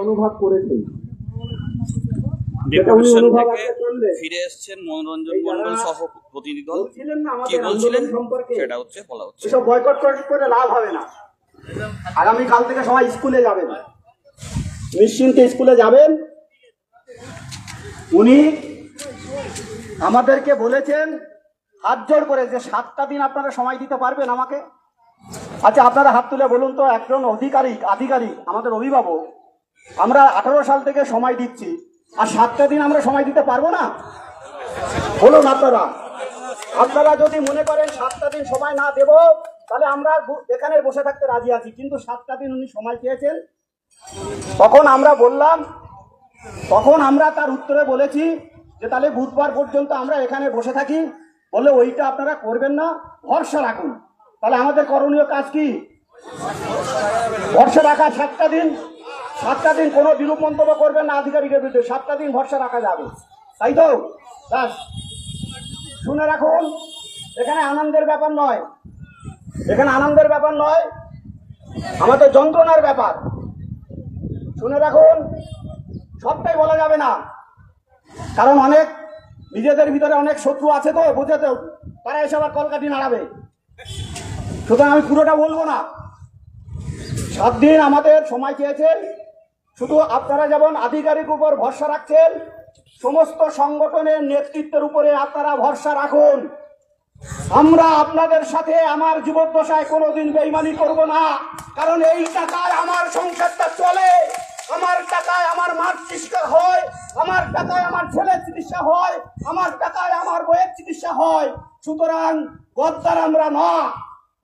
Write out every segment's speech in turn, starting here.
অনুভব করেছেন। ডেপুটেশন থেকে ফিরে এসছেন মনোরঞ্জন মন্ডল সহ প্রতিনিধি দল। কি বলছিলেন? সেটা হচ্ছে বলা হচ্ছে। এসব বয়কট করে লাভ হবে না। আগামী কাল থেকে সবাই স্কুলে যাবেন। নিশ্চিন্তে স্কুলে যাবেন। উনি আমাদেরকে বলেছেন হাত জোর করে যে সাতটা দিন আপনারা সময় দিতে পারবেন আমাকে। আচ্ছা আপনারা হাত তুলে বলুন তো একজন অধিকারিক আধিকারিক আমাদের অভিভাবক আমরা আঠারো সাল থেকে সময় দিচ্ছি। আর সাতটা দিন আমরা সময় দিতে পারব না? বলুন আপনারা। আপনারা যদি মনে করেন সাতটা দিন সময় না দেব, তাহলে আমরা এখানে বসে থাকতে রাজি আছি। কিন্তু সাতটা দিন উনি সময় চেয়েছেন। তখন আমরা বললাম, তখন আমরা তার উত্তরে বলেছি যে তাহলে বুধবার পর্যন্ত আমরা এখানে বসে থাকি। বলে ওইটা আপনারা করবেন না, ভরসা রাখুন। তাহলে আমাদের করণীয় কাজ কি? ভরসা রাখা সাতটা দিন। সাতটা দিন কোনো বিরূপ মন্তব্য করবেন না আধিকারিকের বিরুদ্ধে, সাতটা দিন ভরসা রাখা যাবে। তাই তো? ব্যাস। শুনে রাখুন, এখানে আনন্দের ব্যাপার নয়। এখানে আনন্দের ব্যাপার নয়, আমাদের যন্ত্রণার ব্যাপার। শুনে রাখুন, সবটাই বলা যাবে না। কারণ অনেক, নিজেদের ভিতরে অনেক শত্রু আছে তো বুঝে তো তারা এসে আবার কলকাতি নাড়াবে। সুতরাং আমি পুরোটা বলব না। সাত দিন আমাদের সময় চেয়েছেন শুধু আপনারা যেমন আধিকারিক উপর ভরসা রাখছেন, সমস্ত সংগঠনের নেতৃত্বের উপরে আপনারা ভরসা রাখুন। আমরা আপনাদের সাথে আমার জীবদ্দশায় কোনোদিন বেইমানি করব না, কারণ এই টাকায় আমার সংসারটা চলে, আমার টাকায় আমার মার চিকিৎসা হয়, আমার টাকায় আমার ছেলের চিকিৎসা হয়, আমার টাকায় আমার বইয়ের চিকিৎসা হয়। সুতরাং গদ্দার আমরা না,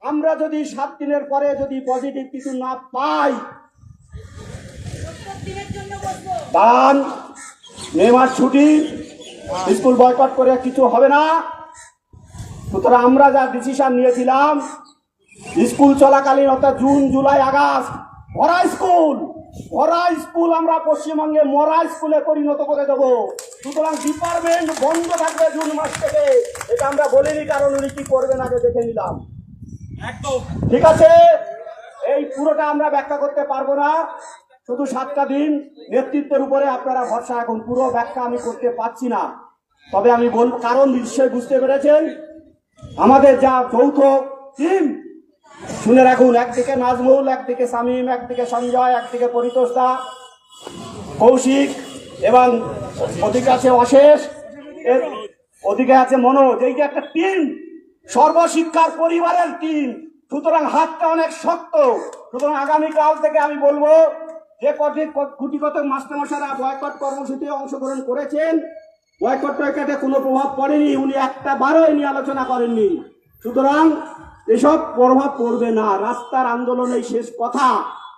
আমরা যদি সাত দিনের পরে যদি পজিটিভ কিছু না পাই দান মে মাস ছুটি স্কুল বয়কট করে কিছু হবে না। সুতরাং আমরা যা ডিসিশন নিয়েছিলাম স্কুল চলাকালীন অর্থাৎ জুন জুলাই আগস্ট ভরা স্কুল ভরা স্কুল আমরা পশ্চিমবঙ্গে মরা স্কুলে পরিণত করে দেব। সুতরাং ডিপার্টমেন্ট বন্ধ থাকবে জুন মাস থেকে। এটা আমরা বলিনি কারণ উনি কি করবেন আগে দেখে নিলাম। ঠিক আছে? এই পুরোটা আমরা ব্যাখ্যা করতে পারব না। শুধু সাতটা দিন নেতৃত্বের উপরে আপনারা ভরসা এখন পুরো ব্যাখ্যা আমি করতে পারছি না। তবে আমি বলব কারণ নিশ্চয়ই বুঝতে পেরেছেন। আমাদের যা যৌথ টিম, শুনে রাখুন, একদিকে নাজমুল, একদিকে শামীম, একদিকে সঞ্জয়, একদিকে পরিতোষ দা, কৌশিক এবং ওদিকে আছে অশেষ ওদিকে আছে মনোজ। এই যে একটা টিম, সর্বশিক্ষার পরিবারের টিম, সুতরাং হাতটা অনেক শক্ত। সুতরাং আগামীকাল থেকে আমি বলব যে কটি কুটি কত মাস্টারমশাইরা বয়কট কর্মসূচিতে অংশগ্রহণ করেছেন বয়কট টয়কটে কোনো প্রভাব পড়েনি, উনি একটা বারো নিয়ে আলোচনা করেননি। সুতরাং এসব প্রভাব পড়বে না। রাস্তার আন্দোলনের শেষ কথা,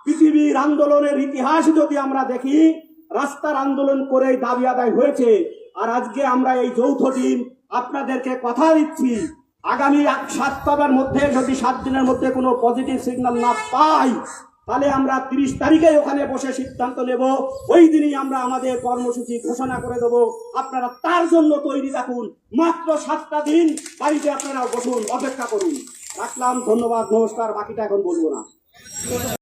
পৃথিবীর আন্দোলনের ইতিহাস যদি আমরা দেখি, রাস্তার আন্দোলন করেই দাবি আদায় হয়েছে। আর আজকে আমরা এই যৌথ টিম আপনাদেরকে কথা দিচ্ছি, আগামী এক সপ্তাহের মধ্যে যদি সাত দিনের মধ্যে কোনো পজিটিভ সিগন্যাল না পাই তাহলে আমরা তিরিশ তারিখে ওখানে বসে সিদ্ধান্ত নেব। ওই দিনই আমরা আমাদের কর্মসূচি ঘোষণা করে দেব। আপনারা তার জন্য তৈরি থাকুন। মাত্র সাতটা দিন বাড়িতে আপনারা বসুন, অপেক্ষা করুন। রাখলাম, ধন্যবাদ, নমস্কার, বাকিটা এখন বলব না।